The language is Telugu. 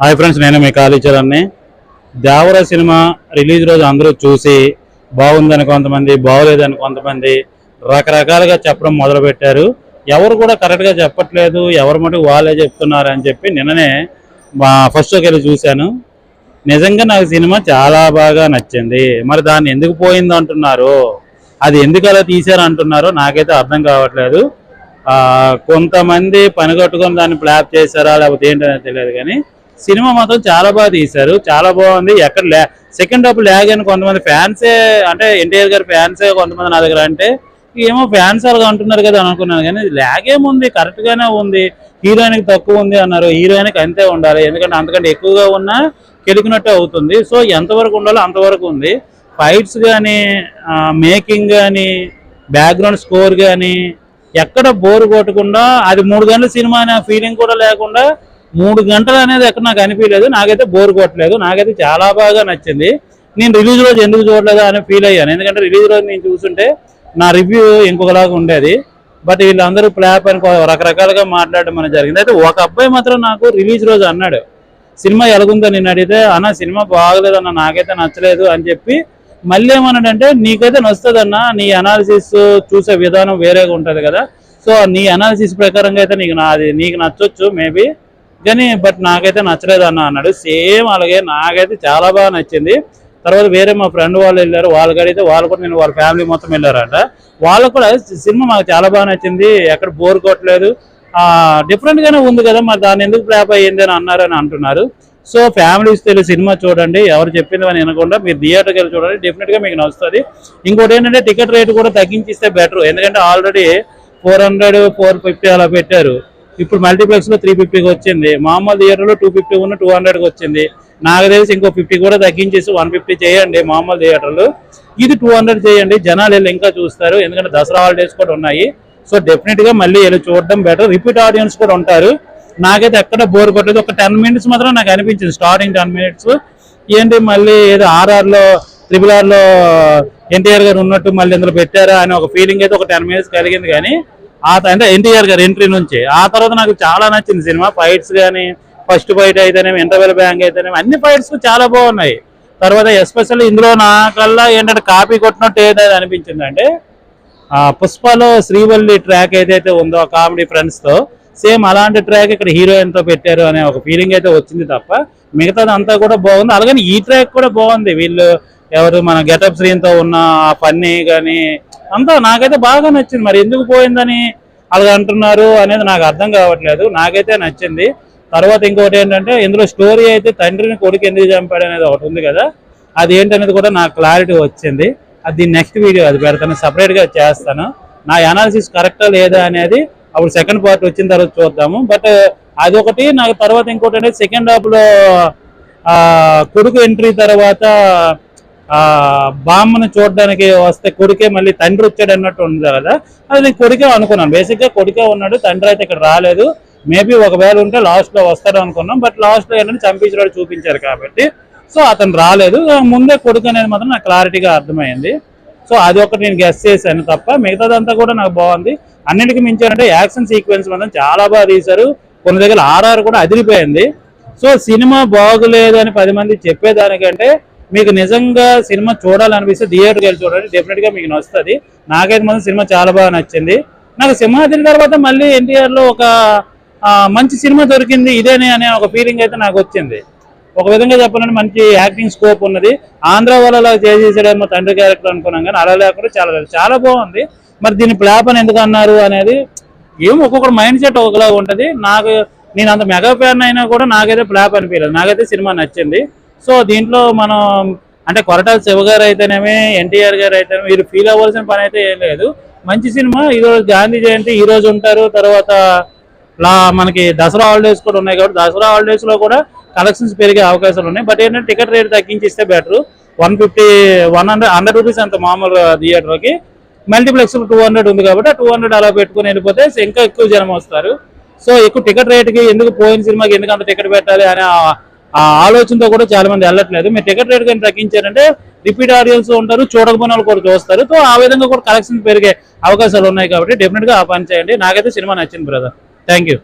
హాయ్ ఫ్రెండ్స్ నేను మీ కాళీచరణ్ని దేవర సినిమా రిలీజ్ రోజు అందరూ చూసి బాగుందని కొంతమంది బాగోలేదని కొంతమంది రకరకాలుగా చెప్పడం మొదలుపెట్టారు. ఎవరు కూడా కరెక్ట్గా చెప్పట్లేదు ఎవరు మటుకు వాళ్ళే చెప్తున్నారు అని చెప్పి నిన్ననే మా ఫస్ట్ షోకి వెళ్ళి చూశాను. నిజంగా నాకు సినిమా చాలా బాగా నచ్చింది. మరి దాన్ని ఎందుకు పోయింది అంటున్నారు అది ఎందుకు అలా తీశారు అంటున్నారో నాకైతే అర్థం కావట్లేదు. కొంతమంది పని కట్టుకొని దాన్ని ప్లాప్ చేశారా లేకపోతే ఏంటనేది తెలియదు కానీ సినిమా మాత్రం చాలా బాగా తీశారు. చాలా బాగుంది. ఎక్కడ లే సెకండ్ హాఫ్ ల్యాగ్ అని కొంతమంది ఫ్యాన్సే అంటే ఎన్టీఆర్ గారి ఫ్యాన్సే కొంతమంది నా దగ్గర అంటే ఏమో ఫ్యాన్స్ అలాగా అంటున్నారు కదా అని అనుకున్నాను. కానీ ల్యాగ్ ఏముంది కరెక్ట్గానే ఉంది. హీరోయిన్కి తక్కువ ఉంది అన్నారు. హీరోయిన్కి అంతే ఉండాలి. ఎందుకంటే అంతకంటే ఎక్కువగా ఉన్నా కెలికినట్టు అవుతుంది. సో ఎంతవరకు ఉండాలో అంతవరకు ఉంది. ఫైట్స్ కానీ మేకింగ్ కానీ బ్యాక్గ్రౌండ్ స్కోర్ కానీ ఎక్కడ బోర్ కొట్టకుండా అది మూడు గంటల సినిమా అనే ఫీలింగ్ కూడా లేకుండా మూడు గంటలు అనేది ఎక్కడ నాకు అనిపించలేదు. నాకైతే బోర్ కొట్టలేదు. నాకైతే చాలా బాగా నచ్చింది. నేను రిలీజ్ రోజు ఎందుకు చూడలేదు అని ఫీల్ అయ్యాను. ఎందుకంటే రిలీజ్ రోజు నేను చూస్తుంటే నా రివ్యూ ఇంకొకలాగా ఉండేది. బట్ వీళ్ళందరూ ప్లాప్ అని రకరకాలుగా మాట్లాడడం అనేది జరిగింది. అయితే ఒక అబ్బాయి మాత్రం నాకు రిలీజ్ రోజు అన్నాడు. సినిమా ఎలాగుందో నేను అడిగితే అన్న సినిమా బాగలేదు అన్న నాకైతే నచ్చలేదు అని చెప్పి మళ్ళీ ఏమన్నాడంటే నీకైతే నచ్చుతుంది అన్న నీ అనాలిసిస్ చూసే విధానం వేరేగా ఉంటుంది కదా. సో నీ అనాలిసిస్ ప్రకారంగా అయితే నీకు నాది నీకు నచ్చొచ్చు మేబీ కానీ బట్ నాకైతే నచ్చలేదు అన్న అన్నాడు. సేమ్ అలాగే నాకైతే చాలా బాగా నచ్చింది. తర్వాత వేరే మా ఫ్రెండ్ వాళ్ళు వెళ్ళారు. వాళ్ళు కడితే వాళ్ళు కూడా నేను వాళ్ళ ఫ్యామిలీ మొత్తం వెళ్ళారంట. వాళ్ళకు కూడా సినిమా మాకు చాలా బాగా నచ్చింది. ఎక్కడ బోర్ కొట్టలేదు. డిఫరెంట్గానే ఉంది కదా మరి దాన్ని ఎందుకు ఫ్లాప్ అయ్యింది అని అన్నారని అంటున్నారు. సో ఫ్యామిలీస్ తెలియ సినిమా చూడండి. ఎవరు చెప్పింది అని వినకుండా మీరు థియేటర్కి వెళ్ళి చూడండి. డెఫినెట్గా మీకు నచ్చుతుంది. ఇంకోటి ఏంటంటే టికెట్ రేట్ కూడా తగ్గించిస్తే బెటర్ ఎందుకంటే already four hundred four fifty అలా పెట్టారు. ఇప్పుడు మల్టీప్లెక్స్లో త్రీ ఫిఫ్టీకి వచ్చింది. మామూలు థియేటర్లో టూ ఫిఫ్టీ ఉన్న టూ హండ్రెడ్కి వచ్చింది. నాకు తెలిసి ఇంకో ఫిఫ్టీ కూడా తగ్గించేసి వన్ ఫిఫ్టీ చేయండి మామూలు థియేటర్లు ఇది టూ హండ్రెడ్ చేయండి. జనాలు వెళ్ళి ఇంకా చూస్తారు. ఎందుకంటే దసరా హాలిడేస్ కూడా ఉన్నాయి. సో డెఫినెట్గా మళ్ళీ వెళ్ళి చూడడం బెటర్ రిపీట్ ఆడియన్స్ కూడా ఉంటారు. నాకైతే ఎక్కడ బోర్ కొట్టలేదు. ఒక టెన్ మినిట్స్ మాత్రం నాకు అనిపించింది. స్టార్టింగ్ టెన్ మినిట్స్ ఏంటి మళ్ళీ ఏదో ఆర్ఆర్లో ట్రిపుల్ ఆర్లో ఎన్టీఆర్ గారు ఉన్నట్టు మళ్ళీ ఇందులో పెట్టారా అని ఒక ఫీలింగ్ అయితే ఒక టెన్ మినిట్స్ కలిగింది కానీ ఆ అంటే ఎన్టీఆర్ గారు ఎంట్రీ నుంచి. ఆ తర్వాత నాకు చాలా నచ్చింది సినిమా. ఫైట్స్ కానీ ఫస్ట్ ఫైట్ అయితేనేమి ఇంటర్వెల్ బ్యాంక్ అయితేనేమి అన్ని ఫైట్స్ చాలా బాగున్నాయి. తర్వాత ఎస్పెషల్లీ ఇందులో నాకల్లా ఏంటంటే కాపీ కొట్టినట్టు ఏదైతే అనిపించింది అంటే పుష్పలో శ్రీవల్లి ట్రాక్ ఏదైతే ఉందో కామెడీ ఫ్రెండ్స్తో సేమ్ అలాంటి ట్రాక్ ఇక్కడ హీరోయిన్తో పెట్టారు అనే ఒక ఫీలింగ్ అయితే వచ్చింది తప్ప మిగతాది అంతా కూడా బాగుంది. అలాగని ఈ ట్రాక్ కూడా బాగుంది. వీళ్ళు ఎవరు మన గెటప్ శ్రీన్ ఉన్న ఆ ఫన్నీ కానీ అంతా నాకైతే బాగా నచ్చింది. మరి ఎందుకు పోయిందని అలా అంటున్నారు అనేది నాకు అర్థం కావట్లేదు. నాకైతే నచ్చింది. తర్వాత ఇంకోటి ఏంటంటే ఇందులో స్టోరీ అయితే తండ్రిని కొడుకు ఎందుకు చంపాడు అనేది ఒకటి ఉంది కదా. అది ఏంటనేది కూడా నాకు క్లారిటీ వచ్చింది. అది నెక్స్ట్ వీడియో అది పెడతాను. సపరేట్గా చేస్తాను. నా అనాలిసిస్ కరెక్టా లేదా అనేది అప్పుడు సెకండ్ పార్ట్ వచ్చిన తర్వాత చూద్దాము. బట్ uh, అదొకటి. నాకు తర్వాత ఇంకోటి అంటే సెకండ్ హాఫ్లో కొడుకు ఎంట్రీ తర్వాత బామ్మను చూడడానికి వస్తే కొడుకే మళ్ళీ తండ్రి వచ్చాడు అన్నట్టు ఉంది కదా అది. నేను కొడుకే అనుకున్నాను. బేసిక్గా కొడుకే ఉన్నాడు తండ్రి అయితే ఇక్కడ రాలేదు. మేబీ ఒకవేళ ఉంటే లాస్ట్లో వస్తాడు అనుకున్నాం. బట్ లాస్ట్లో ఏంటంటే చంపించినట్టు చూపించారు కాబట్టి. సో అతను రాలేదు. ముందే కొడుకు అనేది మాత్రం నాకు క్లారిటీగా అర్థమైంది. సో అది ఒకటి నేను గెస్ చేశాను తప్ప మిగతాదంతా కూడా నాకు బాగుంది. అన్నిటికీ మించారంటే యాక్షన్ సీక్వెన్స్ మాత్రం చాలా బాగా తీశారు. కొన్ని దగ్గర ఆర్ఆర్ కూడా అదిరిపోయింది. సో సినిమా బాగులేదు అని పది మంది చెప్పేదానికంటే మీకు నిజంగా సినిమా చూడాలనిపిస్తే థియేటర్కి వెళ్ళి చూడండి. డెఫినెట్గా మీకు నచ్చుతుంది. నాకైతే మాత్రం సినిమా చాలా బాగా నచ్చింది. నాకు సింహాద్రి తర్వాత మళ్ళీ ఎన్టీఆర్లో ఒక మంచి సినిమా దొరికింది ఇదేనే అనే ఒక ఫీలింగ్ అయితే నాకు వచ్చింది. ఒక విధంగా చెప్పాలంటే మంచి యాక్టింగ్ స్కోప్ ఉన్నది. ఆంధ్ర వాళ్ళ చేసేసాడేమో తండ్రి క్యారెక్టర్ అనుకున్నాం కానీ అలా లేకుండా చాలా చాలా బాగుంది. మరి దీన్ని ప్లాప్ అని ఎందుకు అన్నారు అనేది ఏం ఒక్కొక్కరు మైండ్ సెట్ ఒకలా ఉంటుంది. నాకు నేను అంత మెగా ఫ్యాన్ అయినా కూడా నాకైతే ప్లాప్ అనిపించలేదు. నాకైతే సినిమా నచ్చింది. సో దీంట్లో మనం అంటే కొరటాల శివ గారు అయితేనేమి ఎన్టీఆర్ గారు అయితేనే మీరు ఫీల్ అవ్వాల్సిన పని అయితే ఏం లేదు. మంచి సినిమా ఈ రోజు గాంధీ జయంతి ఈ రోజు ఉంటారు తర్వాత లా మనకి దసరా హాలిడేస్ కూడా ఉన్నాయి కాబట్టి దసరా హాలిడేస్లో కూడా కలెక్షన్స్ పెరిగే అవకాశాలు ఉన్నాయి. బట్ ఏంటంటే టికెట్ రేట్ తగ్గించి ఇస్తే better. One fifty one hundred hundred rupees అంత మామూలు థియేటర్కి. మల్టీప్లెక్స్ టూ హండ్రెడ్ ఉంది కాబట్టి టూ హండ్రెడ్ అలా పెట్టుకుని వెళ్ళిపోతే ఇంకా ఎక్కువ జనం వస్తారు. సో ఎక్కువ టికెట్ రేట్కి ఎందుకు పోయిన సినిమాకి ఎందుకు అంత టికెట్ పెట్టాలి అనే ఆ- ఆలోచనతో కూడా చాలా మంది వెళ్ళట్లేదు. మీరు టికెట్ రేట్ కానీ తగ్గించారంటే రిపీట్ ఆడియన్స్ ఉంటారు చూడకపోయిన వాళ్ళు కూడా చూస్తారు. సో ఆ విధంగా కూడా కలెక్షన్స్ పెరిగే అవకాశాలు ఉన్నాయి కాబట్టి డెఫినెట్గా ఆ పని చేయండి. నాకైతే సినిమా నచ్చింది బ్రదర్ థ్యాంక్ యూ